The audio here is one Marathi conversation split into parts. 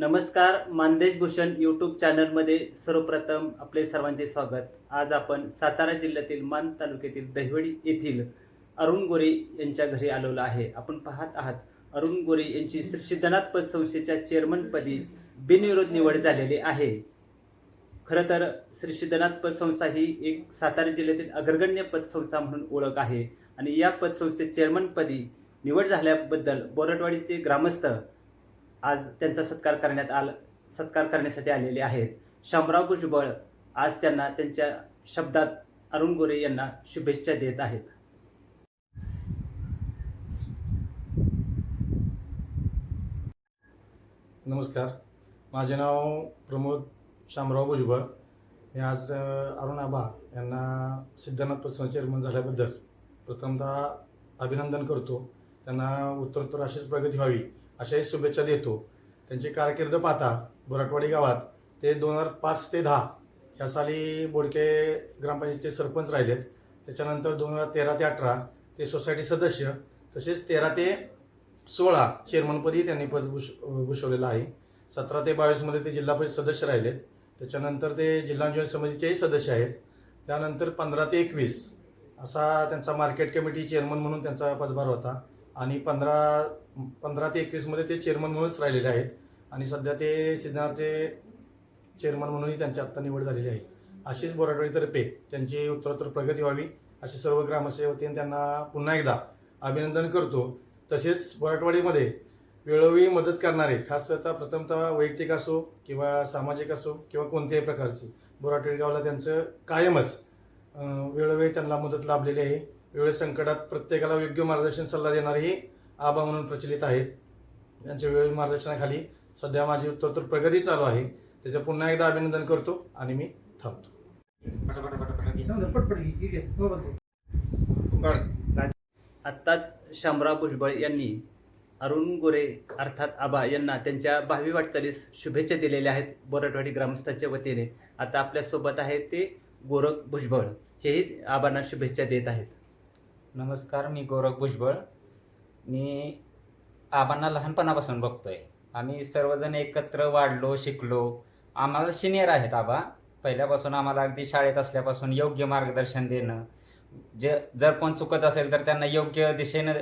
नमस्कार मानदेश भूषण यूट्यूब चॅनलमध्ये सर्वप्रथम आपले सर्वांचे स्वागत. आज आपण सातारा जिल्ह्यातील मान तालुक्यातील दहिवडी येथील अरुण गोरे यांच्या घरी आलेलो आहे. आपण पाहत आहात अरुण गोरे यांची श्री सिद्धनाथ पतसंस्थेच्या चेअरमनपदी बिनविरोध निवड झालेली आहे. खरं तर श्री सिद्धनाथ पतसंस्था ही एक सातारा जिल्ह्यातील अग्रगण्य पतसंस्था म्हणून ओळख आहे. आणि या पतसंस्थेत चेअरमनपदी निवड झाल्याबद्दल बोरटवाडीचे ग्रामस्थ आज त्यांचा सत्कार करण्यात आला सत्कार करण्यासाठी आलेले आहेत. शामराव भुजबळ आज त्यांना त्यांच्या शब्दात अरुण गोरे यांना शुभेच्छा देत आहेत. नमस्कार. माझे नाव प्रमोद शामराव भुजबळ. मी आज अरुण आबा यांना सिद्धनाथ प्रसन्न चेअरमन झाल्याबद्दल प्रथमतः अभिनंदन करतो. त्यांना उत्तरोत्तर अशीच प्रगती व्हावी. अशाही शुभेच्छा देतो. त्यांची कारकीर्द पाहता बोराटवाडी गावात ते दोन हजार पाच ते दहा या साली बोडके ग्रामपंचायतीचे सरपंच राहिलेत. त्याच्यानंतर दोन हजार तेरा ते अठरा ते सोसायटी सदस्य तसेच तेरा ते सोळा चेअरमनपदी त्यांनी पद भूष भूषवलेलं आहे. सतरा ते बावीसमध्ये ते जिल्हा परिषद सदस्य राहिलेत. त्याच्यानंतर ते जिल्हा नियोजन समितीचेही सदस्य आहेत. त्यानंतर पंधरा ते एकवीस असा त्यांचा मार्केट कमिटी चेअरमन म्हणून त्यांचा पदभार होता. आणि पंधरा पंधरा ते एकवीसमध्ये ते चेअरमन म्हणूनच राहिलेले आहेत. आणि सध्या ते सिद्धनाथचे चेअरमन म्हणूनही त्यांची आत्ता निवड झालेली आहे. अशीच बोराटवाडीतर्फे त्यांची उत्तरोत्तर प्रगती व्हावी अशी सर्व ग्रामसेवतीने त्यांना पुन्हा एकदा अभिनंदन करतो. तसेच बोराटवाडीमध्ये वेळोवेळी मदत करणारे खासतः प्रथमतः वैयक्तिक असो किंवा सामाजिक असो किंवा कोणत्याही प्रकारची बोराटवाडी गावाला त्यांचं कायमच वेळोवेळी त्यांना मदत लाभलेली आहे. वेळे संकटात प्रत्येकाला योग्य मार्गदर्शन सल्ला देणारेही आबा म्हणून प्रचलित आहेत. त्यांच्या वेळी मार्गदर्शनाखाली सध्या माझी उत्तरोत्तर प्रगती चालू आहे. त्याचं पुन्हा एकदा अभिनंदन करतो आणि मी थांबतो. आत्ताच शामराव भुजबळ यांनी अरुण गोरे अर्थात आबा यांना त्यांच्या भावी वाटचालीस शुभेच्छा दिलेल्या आहेत बोरटवाडी ग्रामस्थांच्या वतीने. आता आपल्यासोबत आहेत ते गोरख भुजबळ. हेही आबांना शुभेच्छा देत आहेत. नमस्कार मी गौरव भुजबळ. मी आबांना लहानपणापासून बघतोय. आम्ही सर्वजण एकत्र वाढलो शिकलो. आम्हाला सिनियर आहेत आबा. पहिल्यापासून आम्हाला अगदी शाळेत असल्यापासून योग्य मार्गदर्शन देणं जे जर कोण चुकत असेल तर त्यांना योग्य दिशेनं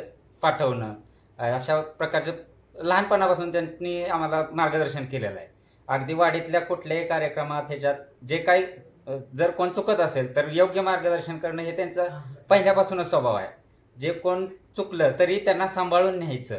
पाठवणं अशा प्रकारचे लहानपणापासून त्यांनी आम्हाला मार्गदर्शन केलेलं आहे. अगदी वाढीतल्या कुठल्याही कार्यक्रमात ह्याच्यात जे काही जर कोण चुकत असेल तर योग्य मार्गदर्शन करणं हे त्यांचं पहिल्यापासूनच स्वभाव आहे. जे कोण चुकलं तरी त्यांना सांभाळून न्यायचं.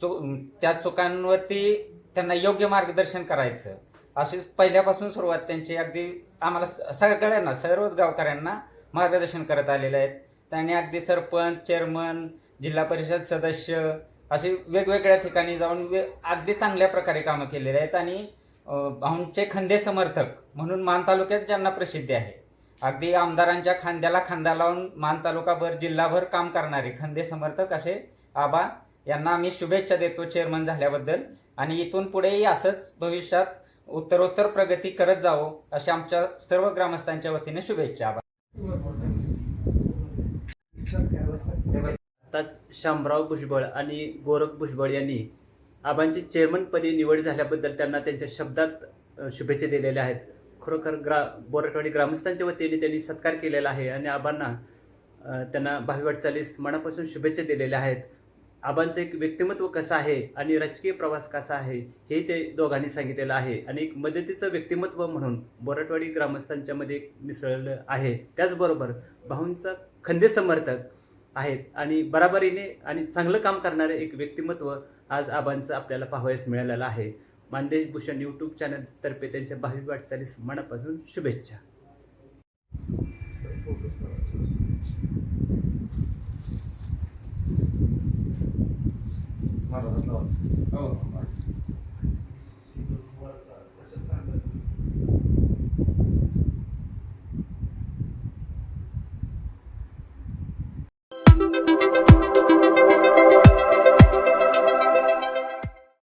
चु त्या चुकांवरती त्यांना योग्य मार्गदर्शन करायचं. अशी पहिल्यापासून सुरुवात त्यांची. अगदी आम्हाला स- सगळ्यांना सर्वच गावकऱ्यांना मार्गदर्शन करत आलेले आहेत. त्यांनी अगदी सरपंच चेअरमन जिल्हा परिषद सदस्य असे वेगवेगळ्या ठिकाणी जाऊन वे अगदी चांगल्या प्रकारे कामं केलेली आहेत. आणि भाऊंचे खंदे समर्थक म्हणून मान तालुक्यात ज्यांना प्रसिद्धी आहे. अगदी आमदारांच्या खांद्याला खांदा लावून मान तालुकाभर जिल्हाभर काम करणारे खंदे समर्थक असे आबा यांना आम्ही शुभेच्छा देतो चेअरमन झाल्याबद्दल. आणि इथून पुढेही असंच भविष्यात उत्तरोत्तर प्रगती करत जावो अशा आमच्या सर्व ग्रामस्थांच्या वतीने शुभेच्छा आबा. आताच शामराव भुजबळ आणि गोरख भुजबळ यांनी आबांची चेअरमनपदी निवड झाल्याबद्दल त्यांना त्यांच्या शब्दात शुभेच्छा दिलेल्या आहेत. खरोखर ग्रा बोरटवाडी ग्रामस्थांच्या वतीने त्यांनी सत्कार केलेला आहे आणि आबांना त्यांना भावी वाटचालीस मनापासून शुभेच्छा दिलेल्या आहेत. आबांचं एक व्यक्तिमत्व कसं आहे आणि राजकीय प्रवास कसा आहे हे ते दोघांनी सांगितलेलं आहे आणि एक मदतीचं व्यक्तिमत्व म्हणून बोरटवाडी ग्रामस्थांच्या मध्ये मिसळलं आहे. त्याचबरोबर भाऊंचा खंदे समर्थक आहेत आणि बराबरीने आणि चांगलं काम करणारे एक व्यक्तिमत्व आज आबांचं आपल्याला पाहावयास मिळालेलं आहे. मानदेश भूषण यूट्यूब चॅनलतर्फे त्यांच्या भावी वाटचालीस मनापासून शुभेच्छा. महाराजांना